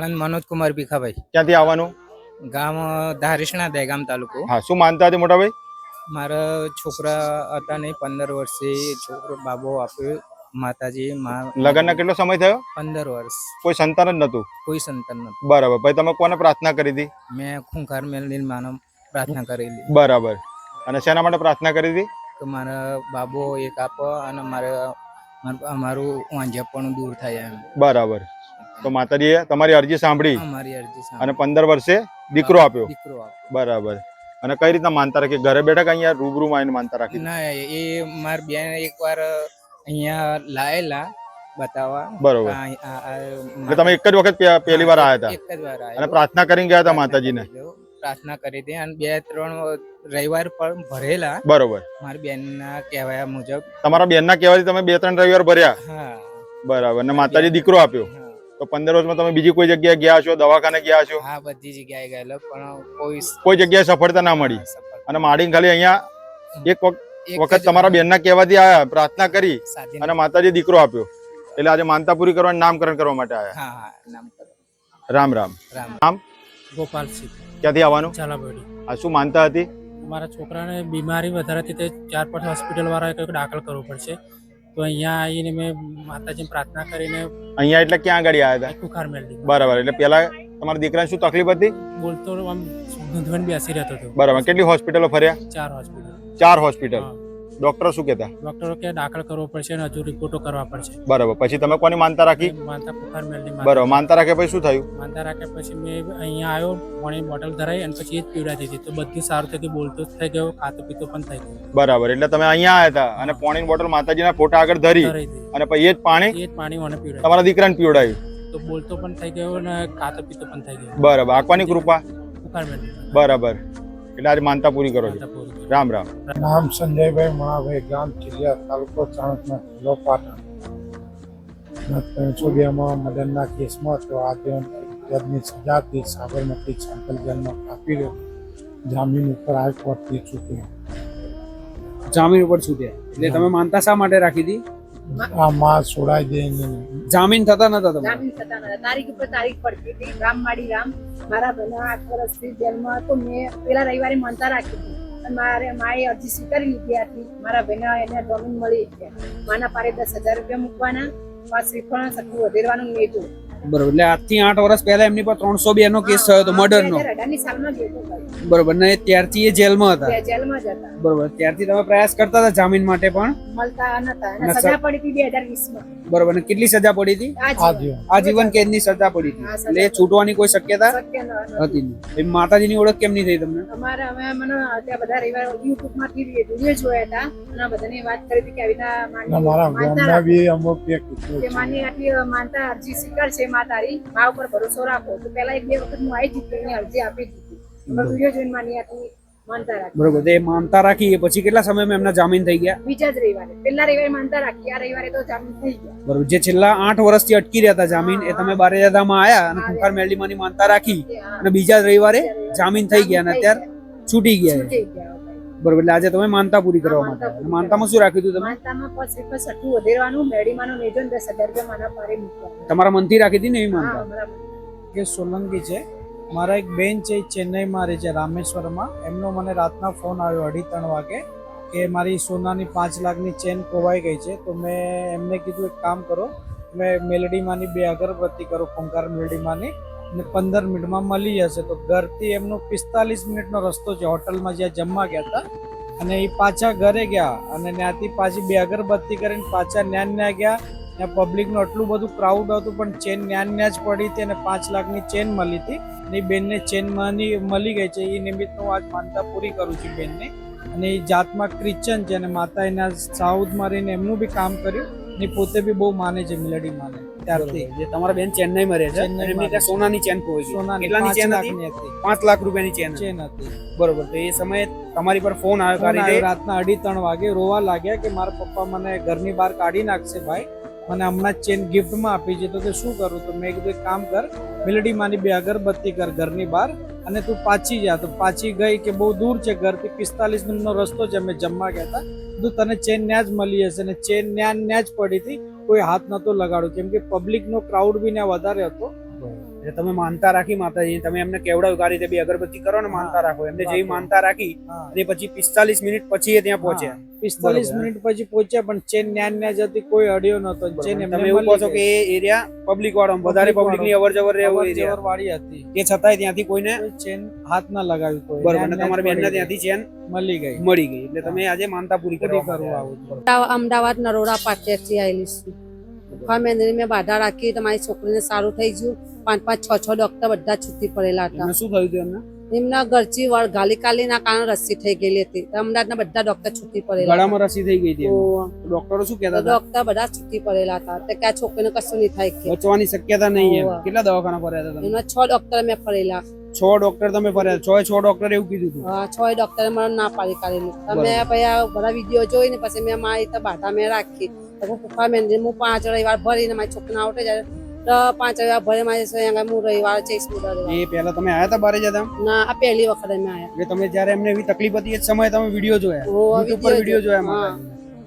આણંદ મનોજ કુમાર ભીખાભાઈ. ક્યાંથી આવવાનું? ગામ ધારેશણા દહેગામ તાલુકો. હા શું માનતા હતી મોટા ભાઈ મારા છોકરા હતા નહીં પંદર વર્ષે છોકરો બાબો આપ્યો માતાજી લગ્નના કેટલો સમય થયો? પંદર વર્ષ. કોઈ સંતાન જ નતું કોઈ સંતાન નતું બરાબર. ભાઈ તમે કોને પ્રાર્થના કરી હતી? મેં ખૂંખાર મેલની માનો પ્રાર્થના કરેલી. બરાબર. અને શેના માટે પ્રાર્થના કરી હતી? કે મારા બાબો એક આપો અને મારા માર- મારું વાંઝાપણું દૂર થાય એમ. બરાબર. તો માતાજીએ તમારી અરજી સાંભળી અરજી અને પંદર વર્ષે દીકરો આપ્યો. દીકરો બરાબર. અને કઈ રીતના માનતા રાખી? ઘરે બેઠા કે અહીંયા રૂબરૂ માં માનતા રાખી? ના એ મારી બેન એકવાર અહીંયા લાયેલા બતાવવા. બરોબર. એટલે તમે એક જ વખત પહેલી વાર આવ્યા હતા? એક જ વાર અને પ્રાર્થના કરીને ગયા હતા માતાજીને? પ્રાર્થના કરી હતી. અને બે ત્રણ રવિવાર પણ ભરેલા. બરોબર. મારી બેનના કહેવાયા મુજબ. તમારા બેન ના કહેવાથી તમે બે ત્રણ રવિવાર ભર્યા? હા. બરાબર. અને માતાજી દીકરો આપ્યો. તો પંદર વર્ષમાં તમે બીજી કોઈ જગ્યાએ ગયા છો દવાખાને ગયા છો? હા બધી જગ્યાએ ગયેલો પણ કોઈ કોઈ જગ્યાએ સફળતા ના મળી? અને માડીને ખાલી અહીંયા એક વખ- વખત તમારા બેનના કહેવાથી આવ્યા પ્રાર્થના કરી અને માતાજી દીકરો આપ્યો. એટલે આજે માનતા પૂરી કરવાનું નામકરણ કરવા માટે આવ્યા હા હા નામ રામ રામ. રામ. ગોપાલસિંહ ક્યાંથી આવવાનું? ચાલાબડી આ શું માનતા હતી? મારા છોકરાને બીમારી વધારે હતી તે ચાર પાંચ હોસ્પિટલ વાળાએ કંઈક દાખલ કરવું પડશે. તો અહીંયા આવીને મેં માતાજીને પ્રાર્થના કરીને અહીંયા એટલે ક્યાં આગળ આવ્યા હતા? કુખાર મેળવી બરાબર એટલે પેલા તમારા દીકરાને શું તકલીફ હતી? બોલતો આમ ગૂંધવણ બેસી રહેતો હતો. બરાબર કેટલી હોસ્પિટલો ફર્યા? ચાર હોસ્પિટલ. ચાર હોસ્પિટલ. ડોક્ટર શું કહેતા? ડોક્ટરો કે દાખલ કરવો પડશે અને હજુ રિપોર્ટો કરવા પડશે. બરાબર. પછી તમે કોની માનતા રાખી? માનતા કુખાર મેલની બરાબર. માનતા રાખે પછી શું થયું? માનતા રાખે પછી મેં અહીંયા આવ્યો પાણી બોટલ ધરાઈ અને પછી એ જ પીવડાવી દીધી. તો બધું સારું થઈ ગયું બોલતો જ થઈ ગયો ખાતો પીતો પણ થઈ ગયો. બરાબર. એટલે તમે અહીંયા આવ્યા હતા અને પાણીની બોટલ માતાજીના ફોટા આગળ ધરી અને પછી એ જ પાણી એ જ પાણી મને પીવડાવ્યું. તમારા દીકરાને પીવડાવ્યું તો બોલતો પણ થઈ ગયો અને ખાતો પીતો પણ થઈ ગયો. બરાબર. આંકવાની કૃપા? બરાબર. એટલે આજે માનતા પૂરી કરો છો. રામ રામ. નામ સંજયભાઈ મણાભાઈ ગામ ચિલિયા તાલુકો ચાણસના જિલ્લો પાટણ. ત્રણસો બેમાં મદનના કેસમાં તો આજે જજની સજાથી સાબરમતી સેન્ટ્રલ જેલમાં કાપી રહ્યો જામીન ઉપર હાઈકોર્ટથી છૂટ્યો જામીન ઉપર છૂટ્યા એટલે તમે માનતા શા માટે રાખી હતી? આ માં છોડાઈ દે જામીન થતા નતા તમે જામીન થતા નતા. તારીખ ઉપર તારીખ પડતી હતી. રામ માડી રામ. મારા ભલા આઠ વર્ષથી જેલમાં હતો. મેં પેલા રવિવારે માનતા રાખી હતી. અને મારે માએ અરજી સ્વીકારી લીધી હતી. મારા ભાઈના એને જમીન મળી ગયા. માના પારે દસ હજાર રૂપિયા મૂકવાના. પાછ શ્રીફળ સટલું વધેરવાનું મેજું બરોબર. એટલે આજથી આઠ વર્ષ પહેલા એમની પર ત્રણસો બે નો કેસ થયો હતો મર્ડર નો. અઢારની સાલમાં ગયો હતો ભાઈ. બરોબર. ને ત્યારથી એ જેલમાં હતા. બરોબર. ત્યારથી તમે પ્રયાસ કરતા હતા જામીન માટે પણ? બરોબર. ને કેટલી સજા પડી હતી? આજીવન કેદની સજા પડી હતી. એટલે છૂટવાની કોઈ શક્યતા હતું. નહીં. માતાજીની ઓળખ કેમ નહીં થઈ તમને? અમારે અમે મને ત્યાં બધા રવિવાર યુટ્યુબમાંથી વીડિયો જોયા હતા. અને બધાને વાત કરી હતી કે આવી મારા માનતા બી અમુક કે માની આટલી માનતા અરજી સ્વીકાર છે મા તારી મા ઉપર ભરોસો રાખો તો પેલા એક બે વખત હું આવી જીતી એની અરજી આપી દીધી પણ વીડિયો જોઈને માની હતી માનતા રાખી. બરોબર તે માનતા રાખી એ પછી કેટલા સમયમાં એમના જામીન થઈ ગયા? બીજા જ રવિવારે. પેલા રવિવારે માનતા રાખી આ રવિવારે તો જામીન થઈ ગયા. બરોબર જે છેલ્લા આઠ વર્ષથી અટકી રહ્યા હતા જામીન એ તમે બારેજાદામાં આયા અને ખુંખાર મેરડીમાંની માનતા રાખી અને બીજા જ રવિવારે જામીન થઈ ગયા અને અત્યારે છૂટી ગયા બરોબર એટલે આજે તમે માનતા પૂરી કરવા માટે. માનતામાં શું રાખ્યું હતું તમે? માનતામાં પછી પછી સટ્ટું વધેરવાનું મેડીમાંનું નેજો દસ હજાર રૂપિયા મારા પારે મૂકવાનું તમારા મનથી રાખી હતી ને એવી માનતા? કે સોલંકી છે મારા એક બેન છે એ ચેન્નઈમાં રહે છે રામેશ્વરમાં. એમનો મને રાતના ફોન આવ્યો અઢી ત્રણ વાગે કે મારી સોનાની પાંચ લાખની ચેન ખોવાઈ ગઈ છે તો મેં એમને કીધું એક કામ કરો મેં મેલડીમાંની બે અગરબત્તી કરો ફોંકાર મેલડીમાંની ને પંદર મિનિટમાં મળી જશે. તો ઘરથી એમનો પિસ્તાલીસ મિનિટનો રસ્તો છે. હોટલમાં જ્યાં જમવા ગયા હતા અને એ પાછા ઘરે ગયા અને ત્યાંથી પાછી બે અગરબત્તી કરીને પાછા ન્યાન ન્યા ગયા. ત્યાં પબ્લિકનું આટલું બધું ક્રાઉડ હતું, પણ ચેન ન્યાન ન્યા જ પડી હતી અને પાંચ લાખની ચેન મળી હતી. અને એ બેનને ચેન મની મળી ગઈ છે. એ નિમિત્ત હું આજ માનતા પૂરી કરું છું બેનને. અને એ જાતમાં ક્રિશ્ચન છે અને માતા એના સાઉથમાં રહીને એમનું બી કામ કર્યું ને પોતે બી બહુ માને છે, મિલડી માને. ત્યારથી. જે તમારા બેન ચેન્નઈમાં રહે છે અને એમની ત્યાં સોનાની ચેન ખોવાઈ ગઈ કેટલાની ચેન હતી. પાંચ લાખ રૂપિયાની ચેન ચેન હતી. બરોબર. તો એ સમયે તમારી પર ફોન આવ્યો કરી રાતના અઢી ત્રણ વાગે રોવા લાગ્યા કે મારા પપ્પા મને ઘરની બહાર કાઢી નાખશે ભાઈ. મને હમણાં ચેન ગિફ્ટમાં આપી છે. તો કે શું કરું? તો મેં કીધું એક કામ કર મિલડી માની બે અગરબત્તી કર ઘરની બહાર અને તું પાછી જા. તો પાછી ગઈ કે બહુ દૂર છે ઘરથી પિસ્તાલીસ મિનિટનો રસ્તો છે. અમે જમવા ગયા હતા. કીધું તને ચેન ન્યા જ મળી હશે. અને ચેન ન્યા ન્યા જ પડી હતી. કોઈ હાથ નહોતો લગાડ્યો. કેમ કે પબ્લિકનો ક્રાઉડ બી ત્યાં વધારે હતો. એટલે તમે માનતા રાખી માતાજી તમે એમને કેવડાવ્યું આ રીતે બી અગરબત્તી કરો ને માનતા રાખો. એમને જેવી માનતા રાખી અને પછી પિસ્તાલીસ મિનિટ પછી એ ત્યાં પહોંચ્યા. પિસ્તાલીસ મિનિટ પછી પહોંચ્યા પણ ચેન ન્યાન ન્યા જતી કોઈ અડ્યો નતો ચેન તમે એવું કહો છો કે એ એરિયા પબ્લિક વાળો વધારે પબ્લિકની અવર જવર. રહેવો એરિયા. વાળી હતી. એ છતાંય ત્યાંથી કોઈને કોઈ ચેન હાથ ના લગાવી કોઈ બરોબર. અને તમારે બેન ત્યાંથી ચેન મળી ગઈ. મળી ગઈ. એટલે તમે આજે માનતા પૂરી કરી કરવા આવો અમદાવાદ નરોડા પાસેથી આવેલી છું. ફામેન્દ્રી મેં બાધા રાખી તો મારી છોકરીને સારું થઈ ગયું. પાંચ પાંચ છ છ ડોક્ટર બધા છૂટી પડેલા હતા. શું થયું હતું એમને? એમના વળ ગાલી કાલીના કારણે રસી થઈ ગયેલી હતી. અમદાવાદના બધા ડોક્ટર છૂટી પડેલા ગળામાં રસી થઈ ગઈ હતી ડોક્ટરો શું કહેતા ડોક્ટર બધા છૂટી પડેલા હતા. તો કે આ છોકરીને કશું નહીં થાય કે. બચવાની શક્યતા નહીં. કેટલા દવાખાના ફર્યા હતા એમના છ ડોક્ટર મેં ફરેલા. છ ડોક્ટર તમે ફર્યા છ છ ડોક્ટર એવું કીધું હતું? હા, છ ડોક્ટર મને ના પાડી કાઢેલી. તમે પછી આ બધા વીડિયો જોઈને પછી મેં મારી તો બાધા મેં રાખી. તો હું મેં હું પાંચ રવિવાર ભરીને મારી છોકરા આવટે જાય. તો પાંચ રવિવાર ભરે મારી હું રવિવાર રવિવાર. એ પહેલા તમે આયા હતા બારે જતા ના આ પહેલી વખત અમે આયા. એટલે તમે જ્યારે એમને એવી તકલીફ હતી એ સમયે તમે વીડિયો જોયા. ઓ, આ YouTube પર વીડિયો જોયા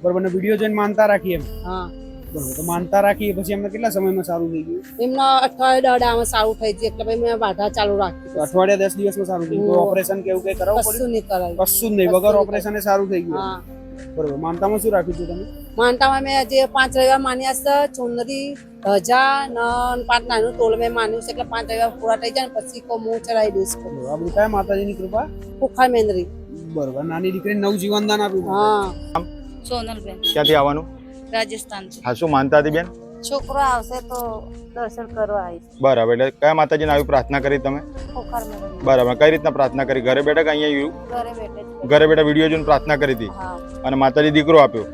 બરોબર ને વીડિયો જોઈને માનતા રાખી એમ. હા. બરોબર તો માનતા રાખીએ પછી એમને કેટલા સમયમાં સારું થઈ ગયું? એમના અઠવાડિયા દડામાં સારું થઈ ગયું એટલે મેં બાધા ચાલુ રાખી. અઠવાડિયા દસ દિવસમાં સારું થઈ ગયું. ઓપરેશન કેવું કઈ કરાવવું કશું નહીં કરાયું. કશું નહીં. વગર ઓપરેશન સારું થઈ ગયું. હા. બરોબર. માનતામાં શું રાખ્યું છે તમે? માનતામાં મેં જે પાંચ રવિવાર માન્યા છે. ચુંદરી ધજા ન પાંચ નાનું ટોલ મેં માન્યું છે એટલે પાંચ રવિવાર પૂરા થઈ જાય ને પછી કો હું ચડાવી દઈશ. આ બધું કયા માતાજીની કૃપા? કુખા મેંદરી. બરોબર. નાની દીકરી નવ જીવનદાન આપ્યું હા. સોનલબેન. ક્યાંથી આવવાનું? રાજસ્થાન હા શું માનતા હતી બેન? છોકરો આવશે તો દર્શન કરવા આવીશ. બરાબર એટલે કયા માતાજીને આવી પ્રાર્થના કરી તમે? બરાબર કઈ રીતના પ્રાર્થના કરી? ઘરે બેઠા કે અહીંયા ઘરે બેઠે ઘરે બેઠા વીડિયો જોઈને પ્રાર્થના કરી હતી? અને માતાજી દીકરો આપ્યો?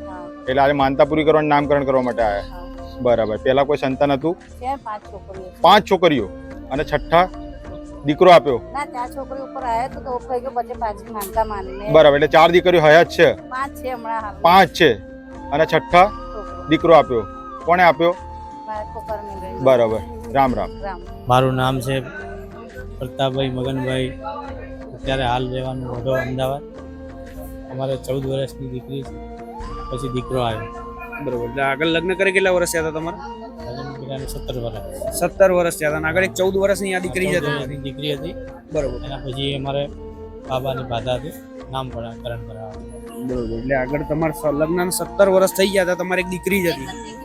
એટલે આજે માનતા પૂરી કરવાનું નામકરણ કરવા માટે આવ્યા બરાબર પેલા કોઈ સંતાન હતું? પાંચ છોકરીઓ. અને છઠ્ઠા દીકરો આપ્યો? ના ત્યાં છોકરી ઉપર આવ્યા તો તો થઈ ગયો પછી પાછી માનતા માનીને. બરાબર એટલે ચાર દીકરીઓ હયાત છે? પાંચ છે હમણાં પાંચ છે. અને છઠ્ઠા દીકરો આપ્યો? કોણે આપ્યો? બરાબર. રામ રામ. મારું નામ છે પ્રતાપભાઈ મગનભાઈ. અત્યારે હાલ રહેવાનું વડો અમદાવાદ. અમારે ચૌદ વર્ષની દીકરી છે. પછી દીકરો આવ્યો. બરોબર. એટલે આગળ લગ્ન કરી કેટલા વર્ષ થયા હતા તમારા? લગ્ન સત્તર વર્ષ. સત્તર વર્ષ થયા હતા. અને આગળ એક ચૌદ વર્ષની આ દીકરી જ હતી. દીકરી હતી. બરોબર. એના પછી અમારે બાબાની બાધા હતી. નામકરણ કરાવવા બરોબર. એટલે આગળ તમારા લગ્ન સત્તર વર્ષ થઈ ગયા હતા. તમારે એક દીકરી જ હતી.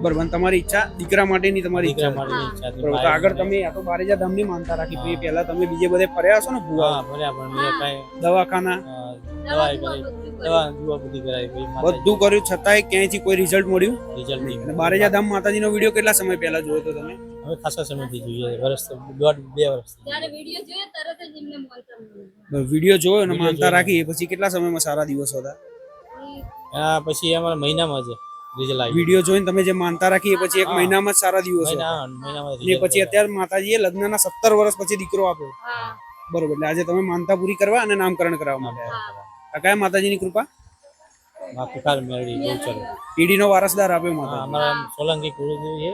બરોબર તમારી ઈચ્છા દીકરા માટેની તમારી દીકરા ઈચ્છા માટેની ઈચ્છા બરોબર તો આગળ તમે આ તો બારેજા ધામની માનતા રાખી પછી પહેલા તમે બીજે બધે ફર્યા છો ને ભુવા? ફર્યા પણ મેં કાંઈ દવાખાના. અ, દવાઈ દવા બધી કરાવી. પછી બધું કર્યું છતાંય ક્યાંયથી કોઈ રિઝલ્ટ મળ્યું? રિઝલ્ટ નહીં અને બારેજા ધામ માતાજીનો વીડિયો કેટલા સમય પહેલા જોયો તો તમે? હવે ખાસા સમયથી જોઈએ વર્ષ તો દોઢ બે વર્ષ વીડિયો જોયો અને માનતા જોયો. રાખી પછી કેટલા સમયમાં સારા દિવસો હતા? પછી અમારા મહિનામાં આવ્યું વીડિયો જોઈને તમે જે માનતા રાખી એ પછી એક મહિનામાં જ સારા દિવસો. ને પછી. અત્યારે માતાજીએ લગ્નના સત્તર વર્ષ પછી દીકરો આપ્યો. બરોબર એટલે આજે તમે માનતા પૂરી કરવા અને નામકરણ કરાવવા માટે. આ કયા માતાજીની કૃપા? માં પુકાર મેળવી પીઢીનો વારસદાર આપ્યો માતા અમારા સોલંકી કુળદેવી છે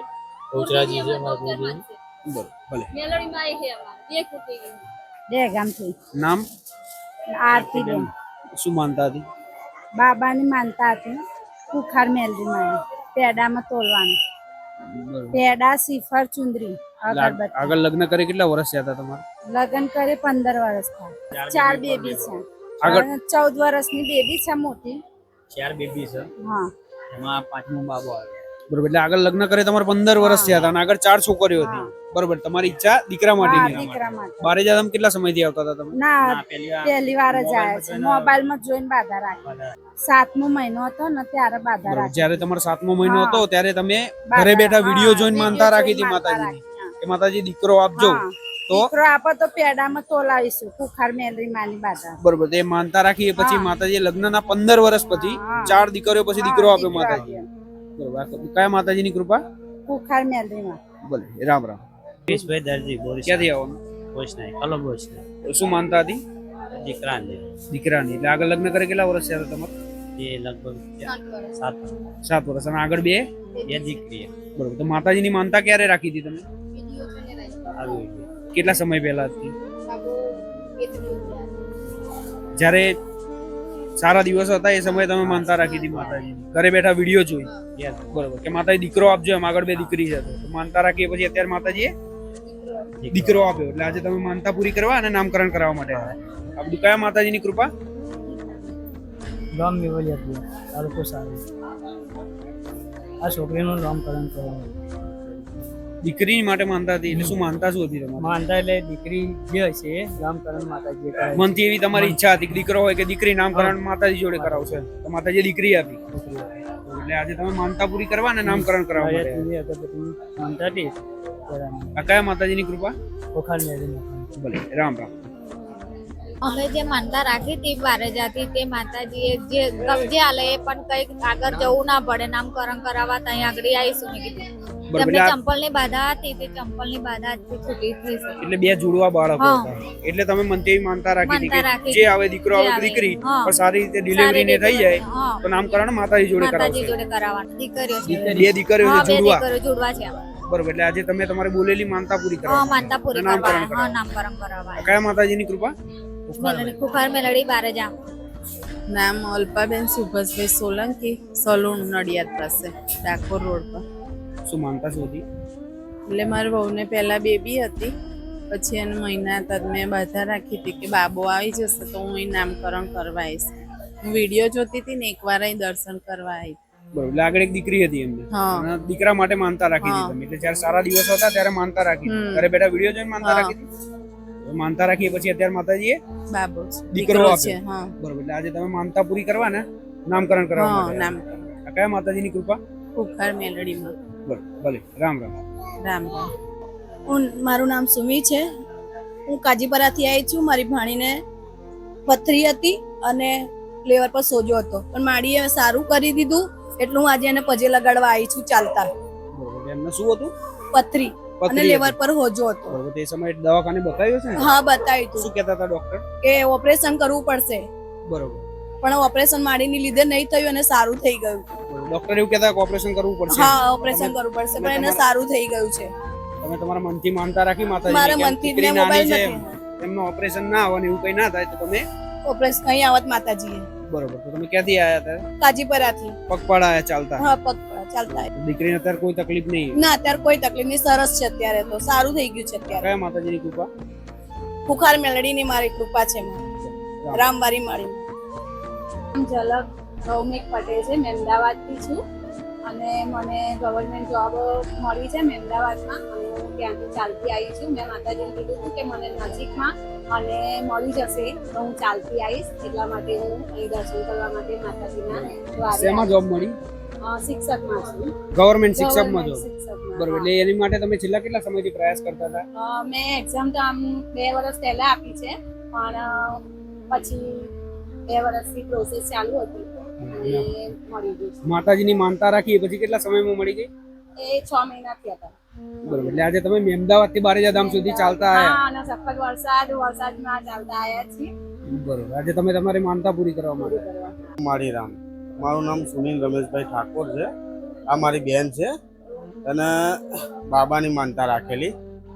ગૌચરાજી છે અમારા કુળદેવી. બરોબર ભલે. બે નામ? આરતી બેન શું માનતા હતી? બાબાની માનતા હતી. કુખાર મેલરી માં પેડામાં તોલવાનું. પેડા સિફર ચુંદરી. અગરબત્તી આગળ લગ્ન કરે કેટલા વર્ષ થયા હતા તમારા? લગ્ન કરે પંદર વર્ષ થાય. ચાર બેબી છે. આગળ- ચૌદ વર્ષની બેબી છે મોટી. ચાર બેબી છે. હા. એમાં પાંચમો બાબો આવ્યો બરોબર. એટલે આગળ લગ્ન કરે તમારે પંદર વર્ષ થયા હતા અને આગળ ચાર છોકરીઓ હતી. બરોબર. તમારી ઈચ્છા દીકરા માટેની દીકરા માટે. બારેજા કેટલા સમયથી આવતા હતા તમે? ના પહેલી વાર. જ આવ્યા છે. મોબાઈલમાં જોઈને બાધા રાખી. સાતમો મહિનો હતો ને ત્યારે બાધા બરોબર. રાખી. જ્યારે તમારો સાતમો મહિનો હતો ત્યારે તમે ઘરે બેઠા વીડિયો જોઈને માનતા રાખી હતી માતાજી માતાજીની. કે માતાજી દીકરો આપજો. તો? દીકરો આપો તો પેડામાં તોલાવીશું. કુખાર મેલરી માની બાધા. બરોબર. તે માનતા રાખી એ પછી. માતાજી લગ્નના પંદર વર્ષ પછી ચાર દીકરીઓ પછી દીકરો આપ્યો માતાજી. બરોબર કયા માતાજીની કૃપા? કુખાર મેલરીમાં ભલે રામ રામ. ક્રિશભાઈ દરજી બોરીસ ક્યાંથી આવવાનું? બોસ નહીં કલો બોસ શું માનતા હતી? દીકરાની. દીકરાની. એટલે આગળ લગ્ન કરે કેટલા વર્ષ થયા તમારે? એ લગભગ સાત સાત. વર્ષ. અને આગળ બે? બે દીકરી. બરોબર. તો માતાજીની માનતા ક્યારે રાખી હતી તમે? કેટલા સમય પહેલા હતી? જ્યારે સારા દિવસો હતા એ સમયે તમે માનતા રાખી હતી માતાજી. ઘરે બેઠા વીડિયો જોઈ. બરોબર. કે માતાજી દીકરો આપજો એમ આગળ બે દીકરી છે. તો માનતા રાખીએ પછી અત્યારે માતાજીએ દીકરો આપ્યો. એટલે આજે તમે માનતા પૂરી કરવા અને નામકરણ કરાવવા માટે. આ બધું કયા માતાજીની કૃપા? ગામ મેવલિયા તાલુકો સારું. આ છોકરીનું નામકરણ કરવાનું દીકરી માટે માનતા હતી એટલે શું માનતા શું હતી તમારી? માનતા એટલે દીકરી જે હશે નામકરણ માતાજી મનથી એવી તમારી ઈચ્છા હતી દીકરો હોય કે દીકરી નામકરણ માતાજી જોડે કરાવશે? તો માતાજી દીકરી આપી. એટલે આજે તમે માનતા પૂરી કરવા ને નામકરણ કરાવવા માટે? આવ્યા. અગરબત્તી માનતા હતી. આ કયા માતાજીની કૃપા? ભલે રામ રામ. અમે જે માનતા રાખી હતી બારે જાતી તે માતાજીએ જે જે આલે એ પણ કંઈક આગળ જવું ના પડે. નામકરણ કરાવવા ત્યાં આગળ આવીશું મેં કીધું. તેમને એટલે ચંપલની બાધા હતી તે ચંપલની બાધા છૂટી થઈ છે એટલે બે જુડવા બાળકો હતા. એટલે તમે મનતે માનતા રાખી કે જે આવે દીકરો આવે દીકરી પણ સારી રીતે ડિલિવરી ને થઈ જાય તો નામકરણ માતાજી જોડે કરાવશે. જોડે કરાવવાનું. દીકરીઓ બે દીકરીઓ જુડવા. જોડવા છે બરોબર એટલે આજે તમે તમારી બોલેલી માનતા પૂરી કરવા માનતા પૂરી નામકરણ કરવા હા કરાવવા. નામકરણ કરાવવા કયા માતાજીની કૃપા? કુખાર મેલડી બારે જામ. નામ અલ્પાબેન સુભાષભાઈ સોલંકી સલૂણ નડિયાદ પાસે ડાકોર રોડ પર. શું માનતા શું હતી એટલે મારી વહુને પહેલાં બેબી હતી પછી એને મહિના તદ મેં બાધા રાખી હતી કે બાબો આવી જશે તો હું અહીં નામકરણ કરવા આવીશ. હું વીડિયો જોતી હતી ને એકવાર અહીં દર્શન કરવા આવી. બરોબર આગળ એક દીકરી હતી એમને. દીકરા માટે માનતા રાખી. હતી તમે. એટલે જ્યારે સારા દિવસ હતા ત્યારે માનતા રાખી. ઘરે બેઠા વીડિયો જોઈને માનતા. રાખી માનતા રાખીએ પછી અત્યારે માતાજીએ બાબો દીકરો છે બરોબર એટલે આજે તમે માનતા પૂરી કરવા ને નામકરણ કરવા માટે. કયા માતાજીની કૃપા? કુખાર મેલડીમાં. ભલે રામ રામ. રામ રામ. હું મારું નામ સુમી છે. હું કાજીપરાથી આવી છું. મારી ભાણીને પથરી હતી અને લેવર પર સોજો હતો. પણ માડીએ સારું કરી દીધું. એટલું હું આજે એને પજે લગાડવા આવી છું ચાલતા. એમને શું હતું? પથરી. અને લેવર પર હોજો હતો. તે સમયે દવાખાને બતાવ્યું છે હા બતાવ્યું શું હતું કહેતા હતા ડોક્ટર કે ઓપરેશન કરવું પડશે. બરોબર. પણ ઓપરેશન માડીની લીધે નહીં થયું અને સારું થઈ ગયું. ડોક્ટર એવું કહેતા કે ઓપરેશન કરવું પડશે. હા ઓપરેશન કરવું પડશે પણ એને સારું થઈ ગયું છે. તમે તમારા મનથી માનતા રાખી માતાજી મારા મનથી જ મોબાઈલ નથી. એમનો ઓપરેશન ના આવવાનું એવું કઈ ના થાય તો તમે ઓપરેશન અહીં આવત માતાજીએ. બરોબર તો તમે ક્યાંથી આયા હતા કાજીપરાથી. પગપાળા આયા ચાલતા? હા પગ ચાલતા દીકરીને અત્યારે કોઈ તકલીફ નહીં? ના અત્યારે કોઈ તકલીફ નહીં સરસ છે અત્યારે તો સારું થઈ ગયું છે અત્યારે. કયા માતાજીની કૃપા? બુખાર મેલડીની મારી કૃપા છે રામવારી મારી ઝલક ભૌમિક પટેલ છે. મેં અમદાવાદથી છું અને મને ગવર્મેન્ટ જોબ મળી છે મેં અમદાવાદમાં. અને હું ત્યાંથી ચાલતી આવી છું. મેં માતાજીને કીધું હતું કે મને નજીકમાં અને મળી જશે તો હું ચાલતી આવીશ. એટલા માટે હું અહીં દર્શન કરવા માટે માતાજીના શેમાં જોબ મળી? શિક્ષકમાં છું. ગવર્મેન્ટ શિક્ષકમાં જોબ. બરોબર. એટલે એની માટે તમે છેલ્લા કેટલા સમયથી પ્રયાસ કરતા હતા? મેં એક્ઝામ તો આમ બે વર્ષ પહેલા આપી છે. પણ પછી બે વર્ષથી પ્રોસેસ ચાલુ હતી અને મળી ગઈ માતાજીની માનતા રાખી પછી કેટલા સમયમાં મળી ગઈ? એ છ મહિનાથી હતા. બરોબર. એટલે આજે તમે અમદાવાદથી બારેજા ધામ સુધી ચાલતા આવ્યા? હા અને સખત વરસાદ વરસાદમાં ચાલતા આવ્યા છીએ. બરોબર. આજે તમે તમારી માનતા પૂરી કરવા માટે માળી રામ મારું નામ સુનિલ રમેશભાઈ ઠાકોર છે. આ મારી બેન છે. અને બાબાની માનતા રાખેલી.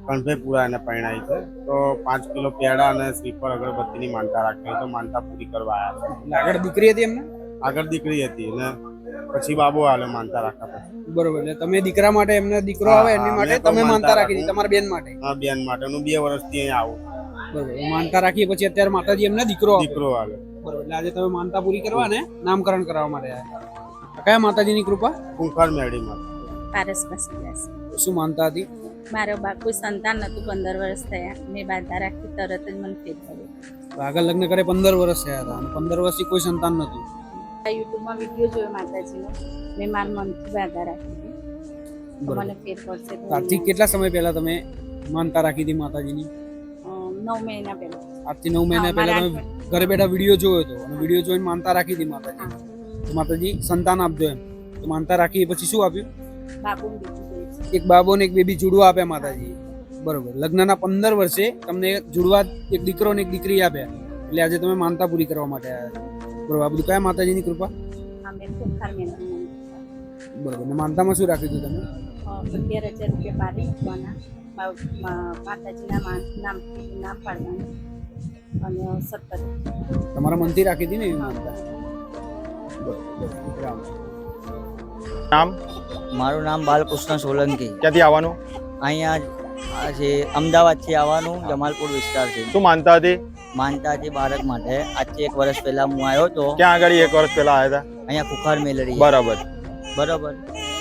કણભાઈપુરા એને પરણાઈ છે. તો પાંચ કિલો પેડા અને શ્રીફળ અગરબત્તીની માનતા રાખી તો માનતા પૂરી કરવા આવ્યા છે. આગળ દીકરી હતી એમને? આગળ દીકરી હતી ને પછી બાબો આલે માનતા રાખતા બરોબર એટલે તમે દીકરા માટે એમને દીકરો આવે એની માટે તમે માનતા રાખી દીધી તમારા બેન માટે. આ બેન માટે. હું બે વર્ષથી અહીં આવું બરોબર માનતા રાખી પછી અત્યારે માતાજી એમને દીકરો દીકરો આવે બરોબર એટલે આજે તમે માનતા પૂરી કરવા ને નામકરણ કરાવવા માટે આવ્યા કયા માતાજીની કૃપા? કુંખાર મેળીમાં. પારસ બસલાસ શું માનતા હતી? મારો બાપુ કોઈ સંતાન હતું પંદર વર્ષ થયા. મેં બાધા રાખી તરત જ મને ફેર થયો આગળ લગ્ન કરે પંદર વર્ષ થયા હતા. અને પંદર વર્ષથી કોઈ સંતાન નતું યુટ્યુબમાં વીડિયો જોયો માતાજીનો. મેં મારા મનથી બાધા રાખી મને ફેર પડશે આજથી કેટલા સમય પહેલા તમે માનતા રાખી હતી માતાજીની? નવ મહિના પહેલા. આજથી નવ મહિના પહેલા તમે ઘરે બેઠા વીડિયો જોયો હતો. અને વીડિયો જોઈને માનતા રાખી હતી માતાજી તો માતાજી સંતાન આપજો એમ. તો માનતા રાખી પછી શું આપ્યું? બાપુ એક બાબો ને એક બેબી જુડવા આપ્યા માતાજી. બરોબર. લગ્નના પંદર વર્ષે તમને જુડવા એક દીકરો ને એક દીકરી આપ્યા એટલે આજે તમે માનતા પૂરી કરવા માટે આવ્યા બરોબર. આ બધું કયા માતાજીની કૃપા? બરોબર. ને માનતામાં શું રાખ્યું હતું તમે અગિયાર હજાર રૂપિયા પાડી મૂકવાના મા- મા- માતાજીના નામ નામ પાડવાનું. અને સતત તમારા મનથી રાખી હતી ને એવી માનતા? બરોબર, રામ. નામ? મારું નામ બાલકૃષ્ણ સોલંકી. ક્યાંથી આવવાનું? અહીંયા છે અમદાવાદથી આવવાનું જમાલપુર વિસ્તાર છે શું માનતા હતી? માનતા હતી બાળક માટે. આજથી એક વર્ષ પહેલા હું આવ્યો તો. ક્યાં આગળ એક વર્ષ પહેલા આવ્યા હતા? અહીંયા કુખાર મેલરી બરાબર. બરાબર.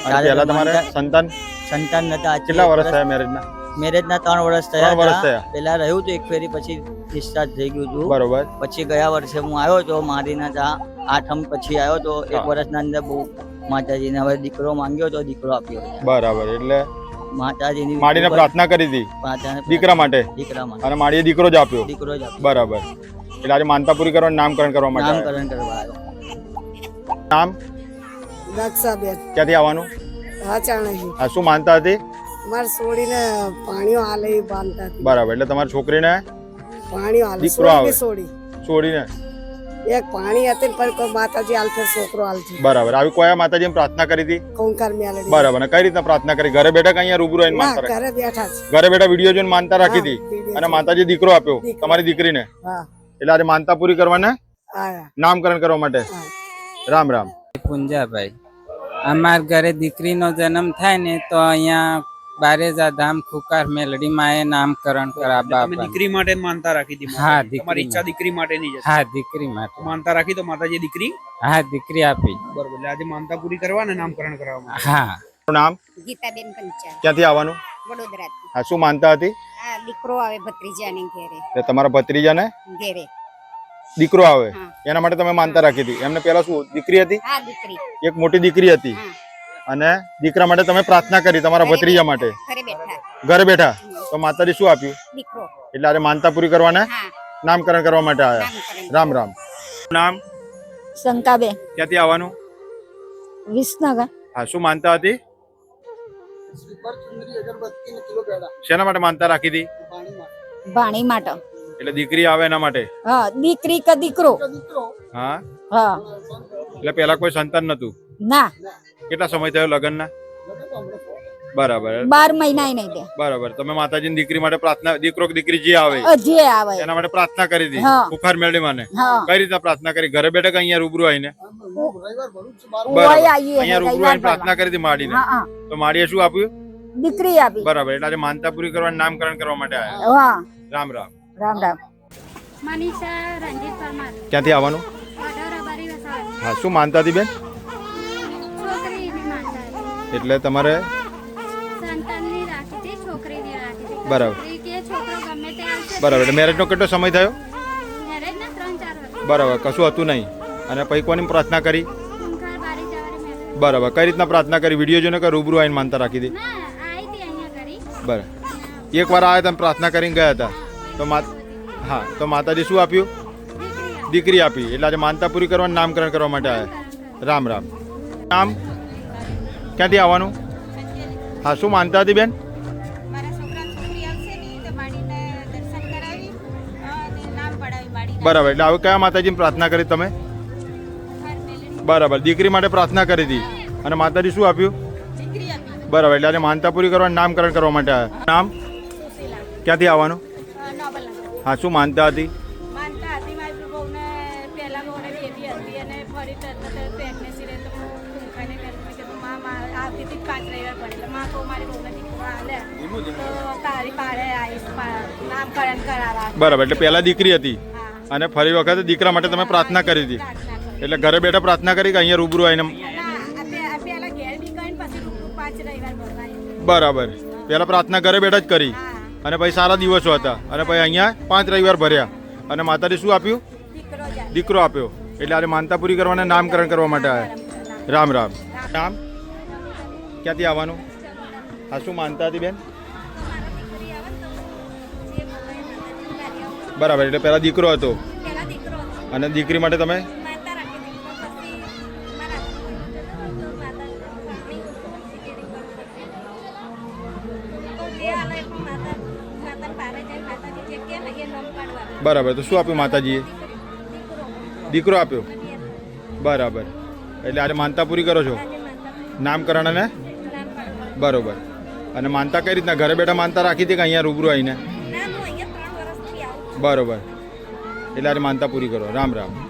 પહેલા તમારે સંતાન? સંતાન નતા કેટલા વર્ષ થયા મેરેજના? મેરેજના ત્રણ વર્ષ થયા વર્ષ થયા. પહેલા રહ્યું તો એક ફેરી પછી ડિસ્ચાર્જ થઈ ગયું હતું બરોબર. પછી ગયા વર્ષે હું આવ્યો તો મારીના ત્યાં આઠમ પછી આવ્યો તો એક વર્ષના અંદર બહુ માતાજીને હવે દીકરો માંગ્યો તો દીકરો આપ્યો. બરાબર એટલે માતાજીની માડીને પ્રાર્થના કરી હતી? દીકરા માટે? દીકરા માટે. અને માડીએ દીકરો જ આપ્યો? દીકરો જ આપ્યો. બરાબર. એટલે આજે માનતા પૂરી કરવાનું નામકરણ કરવા માટે નામકરણ કરવા આવ્યો. નામ? દક્ષાબેન ક્યાંથી આવવાનું? હા આ શું માનતા હતી? મારે છોડીને પાણીઓ હાલે એ બાંધતા બરાબર એટલે તમારી છોકરીને પાણીઓ હાલે દીકરો આવે. છોડી છોડીને એક પાણી હતી પણ કોઈ માતાજી હાલશે છોકરો હાલશે બરાબર. આવી કયા માતાજી પ્રાર્થના કરી હતી? ઓમકાર મેલડી. બરાબર. કઈ રીતના પ્રાર્થના કરી? ઘરે બેઠા કે અહીંયા રૂબરૂ આવીને માનતા ઘરે બેઠા છે ઘરે બેઠા વિડિયો જોઈને માનતા રાખી હતી? અને માતાજી દીકરો આપ્યો તમારી દીકરીને? હા. એટલે આજે માનતા પૂરી કરવાને? નામકરણ કરવા માટે? રામ રામ. પુંજાભાઈ અમાર ઘરે દીકરીનો જન્મ થાય ને તો અહીંયા બારેજા ધામ ખુકાર મેલડીમાં એ નામકરણ કરાવવા દીકરી માટે માનતા રાખી દીધી હા, તમારી ઈચ્છા દીકરી માટેની હતી. હા દીકરી માટે. માનતા રાખી તો માતાજી દીકરી? હા દીકરી આપી. બરોબર એટલે આજે માનતા પૂરી કરવા ને નામકરણ કરાવવા હા. નામ? ગીતાબેન પંચાલ. ક્યાંથી આવવાનું? વડોદરાથી. હા શું માનતા હતી? હા દીકરો આવે ભત્રીજાને ઘેરે. એટલે તમારા ભત્રીજાને? ઘેરે. દીકરો આવે. એના માટે તમે માનતા રાખી હતી. એમને પેલા શું દીકરી હતી? હા દીકરી. એક મોટી દીકરી હતી. હા. અને દીકરા માટે તમે પ્રાર્થના કરી તમારા ભત્રીજા માટે. ઘરે બેઠા. તો માતાજી શું આપ્યું? એટલે આજે માનતા પૂરી કરવાને? નામકરણ કરવા માટે આવ્યા રામ રામ. નામ? શંકાબેન. ક્યાંથી આવવાનું? વિસનગર. હા શું માનતા હતી? શેના માટે માનતા રાખી હતી? ભાણી માટે. એટલે દીકરી આવે એના માટે? હા દીકરી કે દીકરો? હા? હા. એટલે પેલા કોઈ સંતાન નતું? ના. કેટલા સમય થયો લગ્નના? બરાબર. બાર મહિના નહીં દે બરાબર. તમે માતાજીની દીકરી માટે પ્રાર્થના દીકરો કે દીકરી જે આવે જે આવે. એના માટે પ્રાર્થના કરી હતી. બુખાર મેળવી મને. કઈ રીતે પ્રાર્થના કરી? ઘરે બેઠા કે અહીંયા રૂબરૂ આવીને? અહીંયા રૂબરૂ આવીને પ્રાર્થના કરી હતી માડીને. તો માડીએ શું આપ્યું? દીકરી આપી. બરાબર. એટલે આજે માનતા પૂરી કરવાનું નામકરણ કરવા માટે આવ્યા હા. રામ રામ. રામ રામ. મનીષા રંજીત પરમાર. ક્યાંથી આવવાનું? હા શું માનતા હતી બેન? એટલે તમારે બરાબર. બરાબર એટલે મેરેજનો કેટલો સમય થયો? બરાબર કશું હતું નહીં. અને પછી કોની પ્રાર્થના કરી? બરાબર કઈ રીતના પ્રાર્થના કરી? વીડિયો જોઈને કે રૂબરૂ આવીને માનતા રાખી કરી બરાબર. એક વાર આવ્યા તમે પ્રાર્થના કરીને ગયા હતા. તો મા હા તો માતાજી શું આપ્યું? દીકરી આપી. એટલે આજે માનતા પૂરી કરવાનું નામકરણ કરવા માટે આવ્યા રામ રામ. નામ? ક્યાંથી આવવાનું? હા શું માનતા હતી બેન? કરાવી બરાબર એટલે હવે કયા માતાજીની પ્રાર્થના કરી તમે? બરાબર દીકરી માટે પ્રાર્થના કરી હતી. અને માતાજી શું આપ્યું? બરાબર એટલે આજે માનતા પૂરી કરવાનું નામકરણ કરવા માટે આવ્યા. નામ? ક્યાંથી આવવાનું? હા શું માનતા હતી? માનતા હતી મારી પહેલા બેબી હતી અને ફરી તરત પ્રેગ્નન્સી રહે તો હું ખૂંખાને મેં કીધું માં આવતી હતી પાંચ રવિવાર પણ એટલે માં કહું મારી બહુને દીકરો હાલે તારી પાડે આવીશ નામકરણ કરાવવા બરાબર એટલે પહેલા દીકરી હતી. અને ફરી વખતે દીકરા માટે તમે પ્રાર્થના કરી હતી. એટલે ઘરે બેઠા પ્રાર્થના કરી કે અહીંયા રૂબરૂ આવીને બરાબર. પહેલા પ્રાર્થના ઘરે બેઠા જ કરી. અને પછી સારા દિવસો હતા. અને પછી અહીંયા પાંચ રવિવાર ભર્યા. અને માતાજી શું આપ્યું? દીકરો દીકરો આપ્યો. એટલે આજે માનતા પૂરી કરવાના નામકરણ કરવા માટે આવ્યા રામ રામ. રામ. ક્યાંથી આવવાનું? હા શું માનતા હતી બેન? બરાબર, એટલે પહેલા દીકરો હતો. અને દીકરી માટે તમે? બરાબર, તો શું આપ્યું માતાજીએ? દીકરો આપ્યો. બરાબર. એટલે આજે માનતા પૂરી કરો છો? નામકરણ. અને બરોબર. અને માનતા કઈ રીતના? ઘરે બેઠા માનતા રાખી હતી કે અહીંયા રૂબરૂ આવીને? બરોબર. એટલે આજે માનતા પૂરી કરો. રામ રામ.